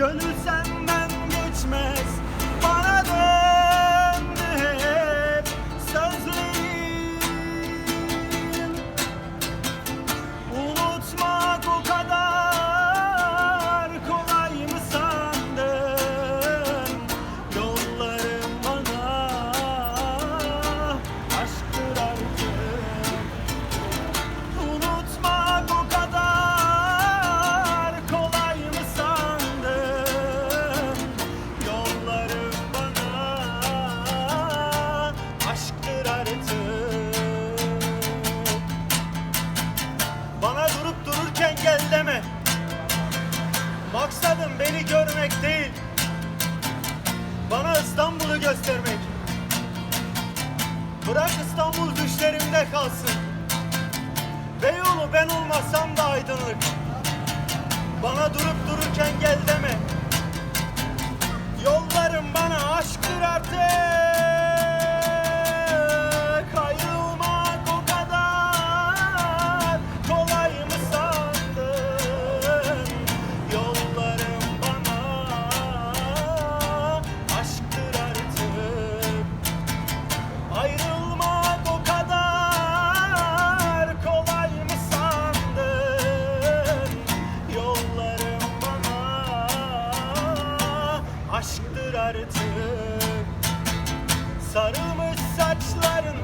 Gönül senden Maksadım beni görmek değil. Bana İstanbul'u göstermek. Bırak İstanbul düşlerimde kalsın. Beyoğlu ben olmazsam da aydınlık. Bana durup dururken gel deme aşktır artık. Sarılmış saçların